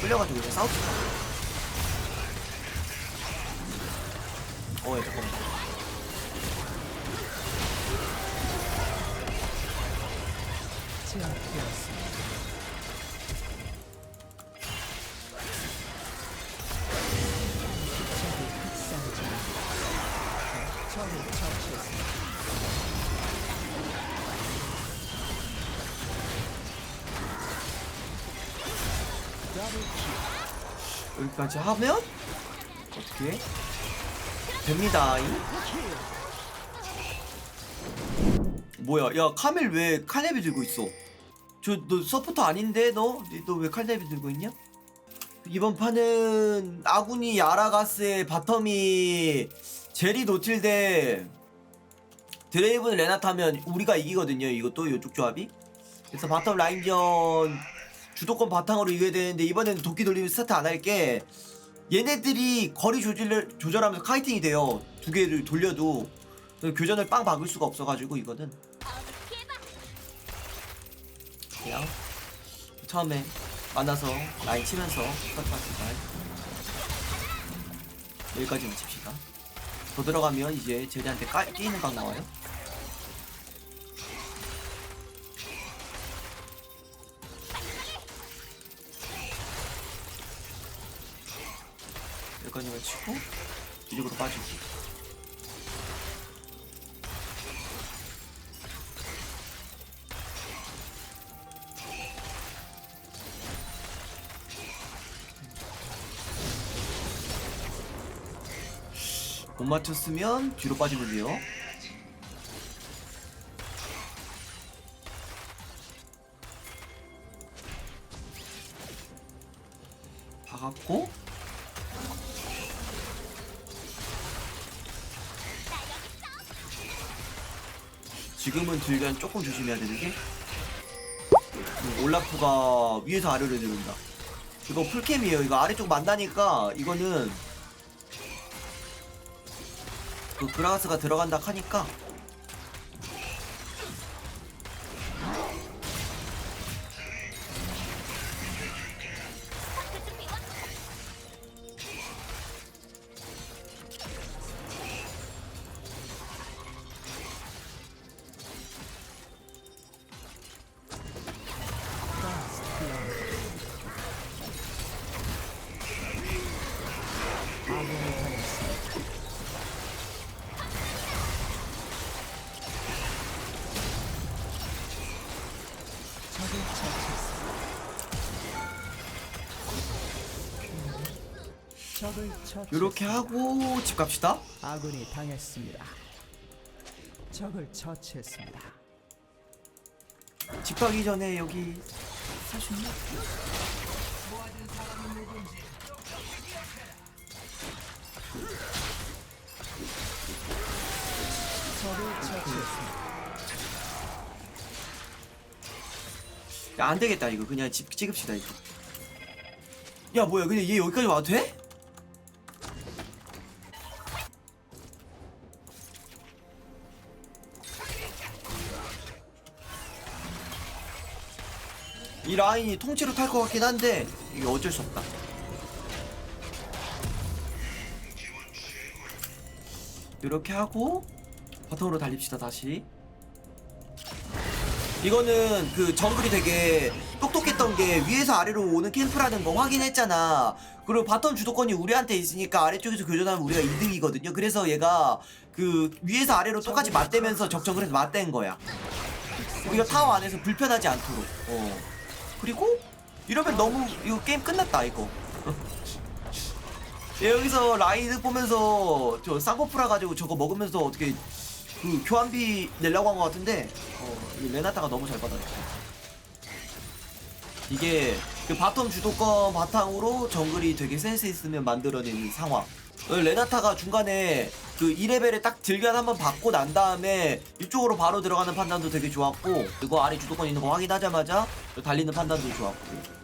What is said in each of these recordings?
끌려가지고 그냥 싸우자 어이 잠깐만 여기까지 하면 어떻게 됩니다. 뭐야? 야 카멜 왜 칼렙이 들고 있어? 저 너 서포터 아닌데 너? 너 왜 칼렙이 들고 있냐? 이번 판은 아군이 야라가스의 바텀이 제리 노틸 대 드레이븐 레나타면 우리가 이기거든요. 이것도 이쪽 조합이. 그래서 바텀 라인전 주도권 바탕으로 이겨야 되는데 이번에는 도끼 돌리면 스타트 안 할게. 얘네들이 거리 조절, 조절하면서 카이팅이 돼요. 두 개를 돌려도. 교전을 빵 박을 수가 없어가지고 이거는. 그냥 처음에 만나서 라인 치면서 스타트 합시다 여기까지만 칩시다. 더 들어가면 이제 제리한테 까, 끼는 각 나와요 여기까지만 치고 이쪽으로 빠지고. 못 맞췄으면 뒤로 빠지면 돼요 지금은 들견 조금 조심해야 되는 게 음, 올라프가 위에서 아래로 내려온다. 이거 풀캠이에요. 이거 아래쪽 만나니까 이거는 그 그라가스가 들어간다 하니까 이렇게 하고 집 갑시다. 아군이 당했습니다. 적을 처치했습니다. 집 가기 전에 여기 사주나? 적을 처치했습니다. 야, 안 되겠다 이거 그냥 집 찍읍시다 이거. 야 뭐야 그냥 얘 여기까지 와도 돼? 라인이 통째로 탈 것 같긴 한데 이게 어쩔 수 없다. 이렇게 하고 바텀으로 달립시다 다시. 이거는 그 정글이 되게 똑똑했던 게 위에서 아래로 오는 캠프라는 거 확인했잖아. 그리고 바텀 주도권이 우리한테 있으니까 아래쪽에서 교전하면 우리가 2등이거든요. 그래서 얘가 그 위에서 아래로 똑같이 맞대면서 적정을 해서 맞댄 거야. 우리가 타워 안에서 불편하지 않도록. 어. 그리고 이러면 너무 이거 게임 끝났다 이거. 얘 여기서 라이드 보면서 저 쌍꺼풀아 가지고 저거 먹으면서 어떻게 그 교환비 내려고 한 것 같은데 어, 이 레나타가 너무 잘 받아줬어. 이게 그 바텀 주도권 바탕으로 정글이 되게 센스 있으면 만들어내는 상황. 어, 레나타가 중간에 그 2레벨에 딱 들견 한번 받고 난 다음에 이쪽으로 바로 들어가는 판단도 되게 좋았고 그리고 아래 주도권 있는 거 확인하자마자 달리는 판단도 좋았고.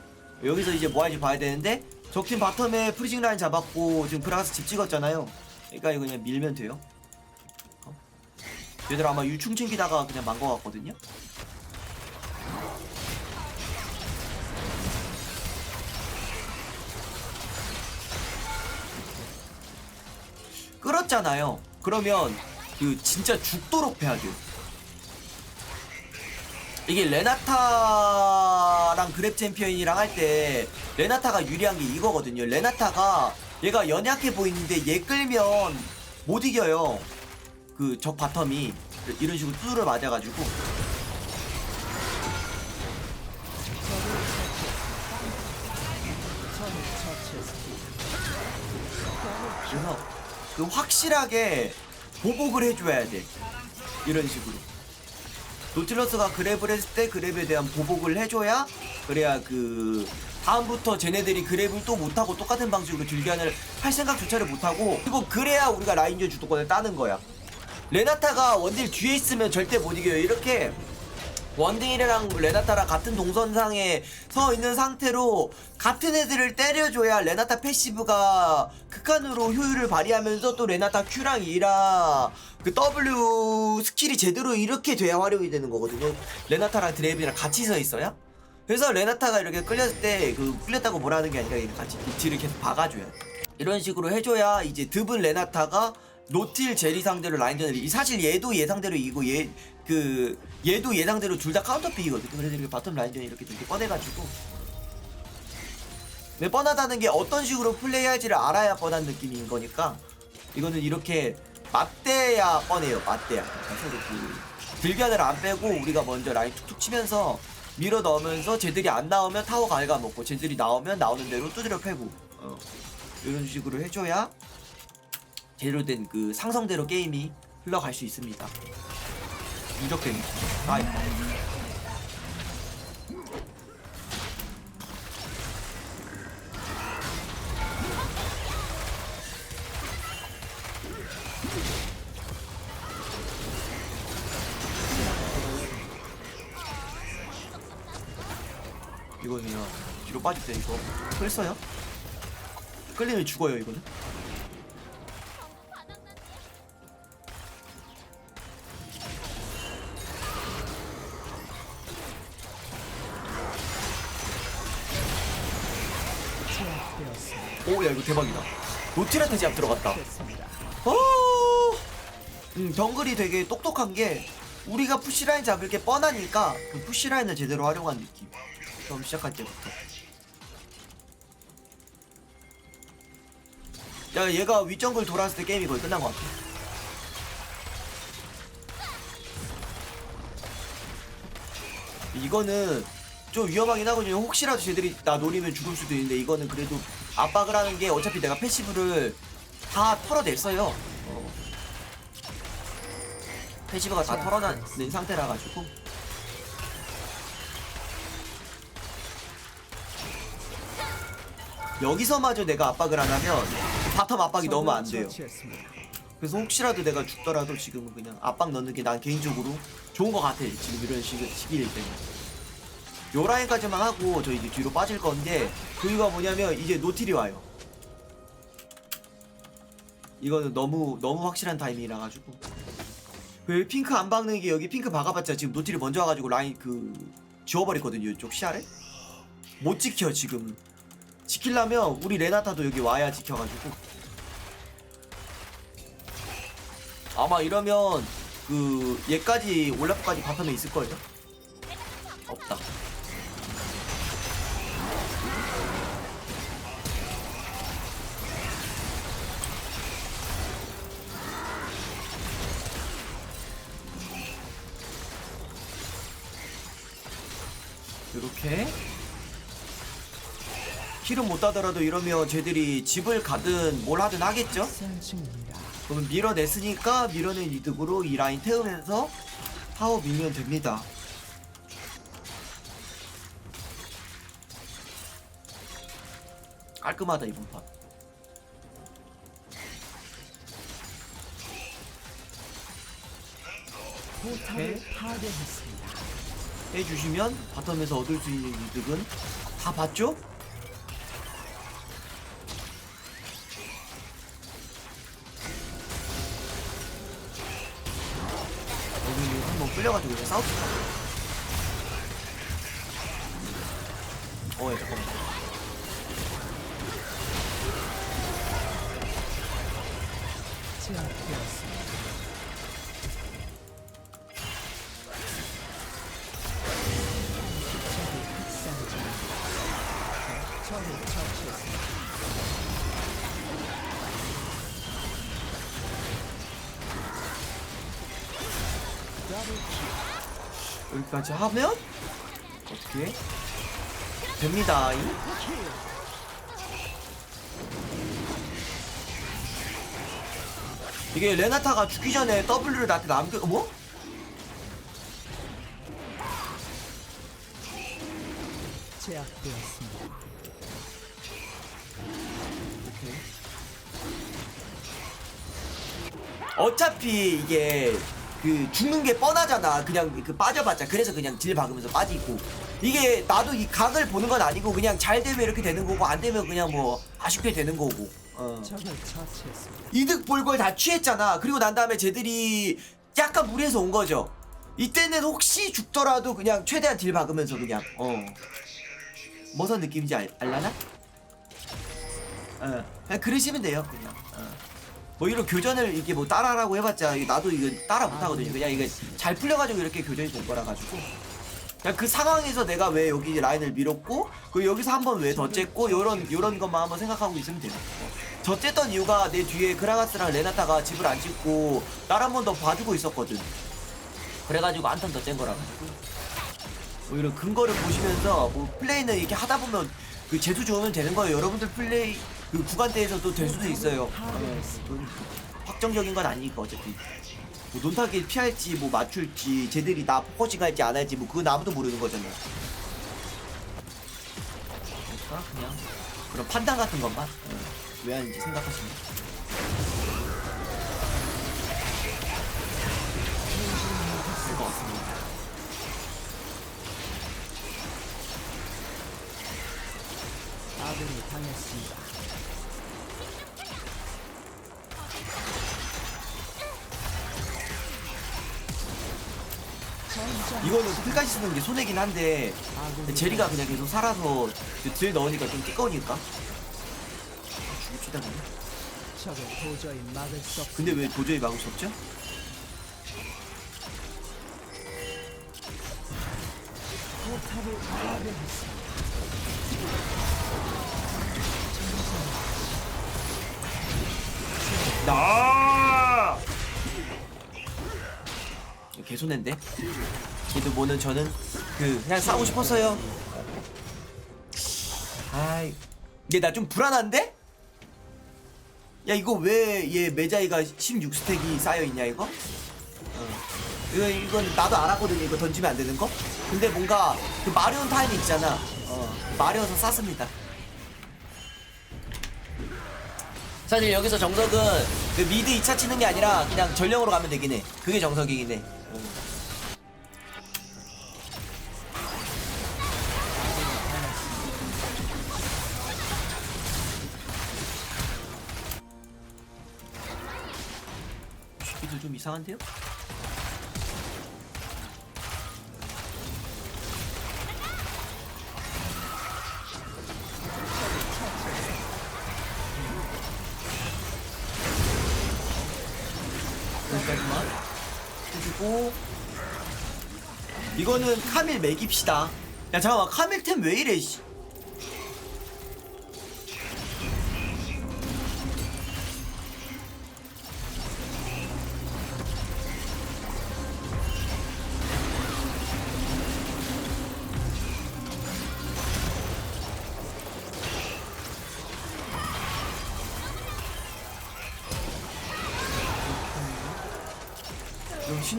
여기서 이제 뭐 할지 봐야 되는데 적팀 바텀에 프리징 라인 잡았고 지금 프라가스 집 찍었잖아요. 그러니까 이거 그냥 밀면 돼요. 어? 얘들 아마 유충 챙기다가 그냥 만거 같거든요 이겼잖아요. 그러면 그 진짜 죽도록 패야 돼요. 이게 레나타랑 그랩 챔피언이랑 할 때 레나타가 유리한 게 이거거든요. 레나타가 얘가 연약해 보이는데 얘 끌면 못 이겨요. 그 적 바텀이 이런 식으로 두드려 맞아가지고. 그래서 그 확실하게 보복을 해줘야 돼. 이런 식으로. 노틸러스가 그랩을 했을 때 그랩에 대한 보복을 해줘야 그래야 그 다음부터 쟤네들이 그랩을 또 못하고 똑같은 방식으로 딜견을 할 생각조차를 못하고 그리고 그래야 우리가 라인전 주도권을 따는 거야. 레나타가 원딜 뒤에 있으면 절대 못 이겨요. 이렇게 원딜이랑 레나타랑 같은 동선상에 서 있는 상태로 같은 애들을 때려줘야 레나타 패시브가 극한으로 효율을 발휘하면서 또 레나타 Q랑 E랑 그 W 스킬이 제대로 이렇게 돼야 활용이 되는 거거든요. 레나타랑 드레이브랑 같이 서 있어야. 그래서 레나타가 이렇게 끌렸을 때 그 끌렸다고 뭐라는 게 아니라 같이 뒤를 계속 박아줘야 돼. 이런 식으로 해줘야 이제 드블 레나타가 노틸 제리 상대로 라인전을 이기 사실 얘도 예상대로 이기고 얘 그 얘도 예상대로 둘 다 카운터 픽이거든 그래서 이렇게 바텀 라인전이 이렇게 되게 뻔해가지고 왜 뻔하다는 게 어떤 식으로 플레이할지를 알아야 뻔한 느낌인 거니까 이거는 이렇게 맞대야 뻔해요 맞대야 서로 그 들견을 안 빼고 우리가 먼저 라인 툭툭 치면서 밀어 넣으면서 쟤들이 안 나오면 타워 갉아먹고 쟤들이 나오면 나오는 대로 두드려 패고 어. 이런 식으로 해줘야 제대로 된 그 상성대로 게임이 흘러갈 수 있습니다. 누적된 아이 이거는 그냥 뒤로 빠질 때 이거. 끌써요? 끌리면 죽어요 이거는 이거 대박이다. 노티라테 제압 들어갔다. 어? 음, 정글이 되게 똑똑한 게 우리가 푸시라인 잡을 게 뻔하니까 그 푸시라인을 제대로 활용한 느낌. 처음 시작할 때부터. 야 얘가 윗정글 돌았을 때 게임이 거의 끝난 것 같아. 이거는 좀 위험하긴 하거든요. 혹시라도 쟤들이 나 노리면 죽을 수도 있는데 이거는 그래도 압박을 하는 게 어차피 내가 패시브를 다 털어냈어요 어. 패시브가 다 털어낸 상태라 가지고 여기서마저 내가 압박을 안 하면 바텀 압박이 너무 안 돼요. 그래서 혹시라도 내가 죽더라도 지금은 그냥 압박 넣는 게 난 개인적으로 좋은 것 같아 지금 이런 시, 시기일 때는 요 라인까지만 하고 저 이제 뒤로 빠질 건데 그 이유가 뭐냐면 이제 노틸이 와요. 이거는 너무 너무 확실한 타이밍이라 가지고. 그 핑크 안 박는 게 여기 핑크 박아봤자 지금 노틸이 먼저 와가지고 라인 그 지워버렸거든요 이쪽 시야를. 못 지켜 지금. 지키려면 우리 레나타도 여기 와야 지켜가지고. 아마 이러면 그 얘까지 올라프까지 바텀에 있을 거예요. 없다. 못 따더라도 이러면 쟤들이 집을 가든 뭘 하든 하겠죠? 그러면 밀어냈으니까 밀어낸 이득으로 이 라인 태우면서 타워 밀면 됩니다. 깔끔하다 이번 판. 포탑을. 파괴했습니다. 해주시면 바텀에서 얻을 수 있는 이득은 다 봤죠? 끌려가지고 이제 싸웁시다. 어, 예, 잠깐만. 까지 하면 어떻게 됩니다. 이. 이게 레나타가 죽기 전에 W를 나한테 남겨 뭐? 제압되었습니다. 오케이. 어차피 이게 그 죽는 게 뻔하잖아. 그냥 그 빠져봤자. 그래서 그냥 딜 박으면서 빠지고. 이게 나도 이 각을 보는 건 아니고 그냥 잘 되면 이렇게 되는 거고 안 되면 그냥 뭐 아쉽게 되는 거고. 어. 이득 볼 걸 다 취했잖아. 그리고 난 다음에 쟤들이 약간 무리해서 온 거죠. 이때는 혹시 죽더라도 그냥 최대한 딜 박으면서 그냥 어. 무슨 느낌인지 알, 알라나? 어. 그냥 그러시면 돼요. 그냥. 어. 뭐 이런 교전을 이게 뭐 따라라고 해봤자 나도 이거 따라 못하거든요. 그냥 이게 잘 풀려가지고 이렇게 교전이 된 거라 가지고. 그냥 그 상황에서 내가 왜 여기 라인을 밀었고 그 여기서 한번왜더 쨌고 요런 요런 것만 한번 생각하고 있으면 돼요. 저 쨌던 이유가 내 뒤에 그라가스랑 레나타가 집을 안 찍고 날 한 번 더 봐주고 있었거든. 그래가지고 한턴더짠 거라 가지고. 뭐 이런 근거를 보시면서 뭐 플레이는 이렇게 하다 보면 그 재수 좋으면 되는 거예요. 여러분들 플레이 그 구간대에서도 될 수도 있어요. 어, 그건 확정적인 건 아니니까 어차피. 뭐 논타기 피할지 뭐 맞출지 쟤들이 나 포커싱 할지 안 할지 뭐 그건 아무도 모르는 거잖아. 그러니까 그냥 그런 판단 같은 것만 어, 왜 하는지 생각하시면. 될것 같습니다. 아군이 당했습니다. 이거는 끝까지 쓰는 게 손해긴 한데 제리가 그냥 계속 살아서 딜 넣으니까 좀 띠꺼우니까 죽이 치다 보네 적을 도저히 막을 수 없. 근데 왜 도저히 막을 수 없죠? 개손인데 걔도 뭐는 저는 그 그냥 싸우고 싶었어요 아이 얘나좀 불안한데? 야 이거 왜 얘 메자이가 16스택이 쌓여있냐 이거? 어. 이거 이건 나도 알았거든요 이거 던지면 안 되는 거? 근데 뭔가 그 마리온 타임이 있잖아 어 마리오에서 쌌습니다 사실 여기서 정석은 그 미드 2차 치는 게 아니라 그냥 전령으로 가면 되긴 해. 그게 정석이긴 해. 응. 새끼들 좀 이상한데요? 해주고 이거는 카밀 매깁시다 야 잠깐만 카밀 템 왜 이래 씨.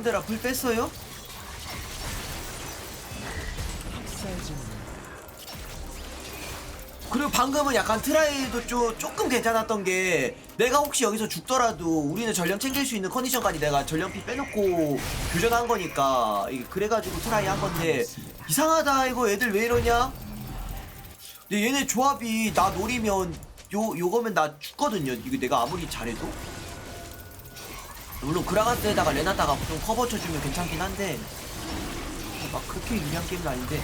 신데라 풀 뺐어요? 그리고 방금은 약간 트라이도 좀 조금 괜찮았던 게 내가 혹시 여기서 죽더라도 우리는 전령 챙길 수 있는 컨디션까지 내가 전령피 빼놓고 교전한 거니까 그래가지고 트라이 한 건데 이상하다 이거 애들 왜 이러냐? 근데 얘네 조합이 나 노리면 요 요거면 나 죽거든요. 이거 내가 아무리 잘해도 물론 그라가스에다가 레나타가 좀 커버 쳐주면 괜찮긴 한데 막 그렇게 유리한 게임은 아닌데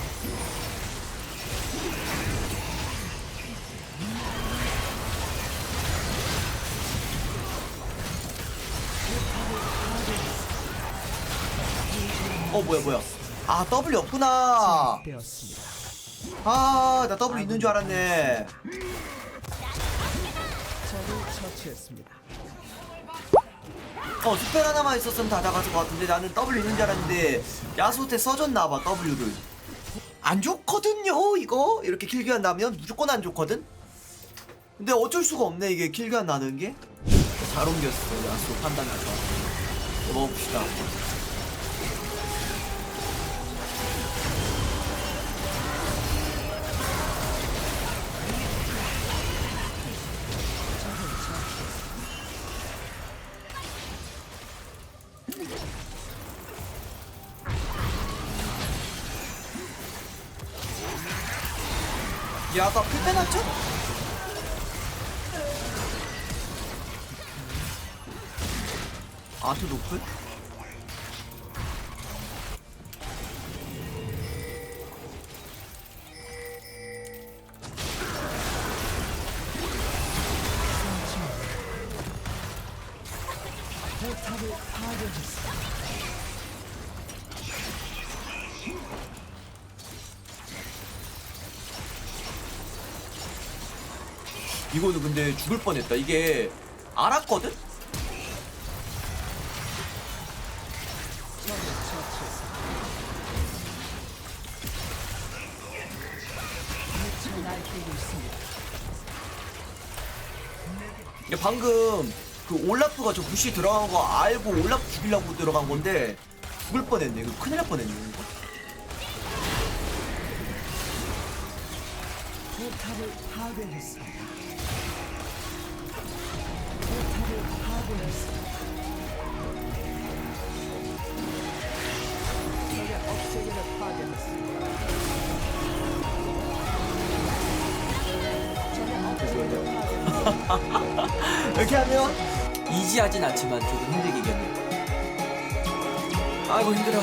어 뭐야 뭐야 아 W 없구나 되었습니다. 아나 W 있는 줄 알았네 적을 처치했습니다. 어 스펠 하나만 있었으면 다 잡았을 것 같은데 나는 W 있는 줄 알았는데 야수한테 써줬나봐 W를. 안 좋거든요 이거? 이렇게 킬교환 나면 무조건 안 좋거든? 근데 어쩔 수가 없네 이게 킬교환 나는 게. 잘 옮겼어 야수 판단이 좋아 먹어봅시다 포탑을 파괴했습니다. 이거는 근데 죽을 뻔했다. 이게 알았거든? 근데 방금 그 올라프가 저 부시 들어간 거 알고 올라프 죽이려고 들어간 건데 죽을 뻔했네. 이거 큰일 날 뻔했네. 이거. 포탑을 파괴했습니다. 포탑을 파괴했습니다. 이렇게 하면 이지하진 않지만 조금 힘들게 이겼네. 아이고 힘들어.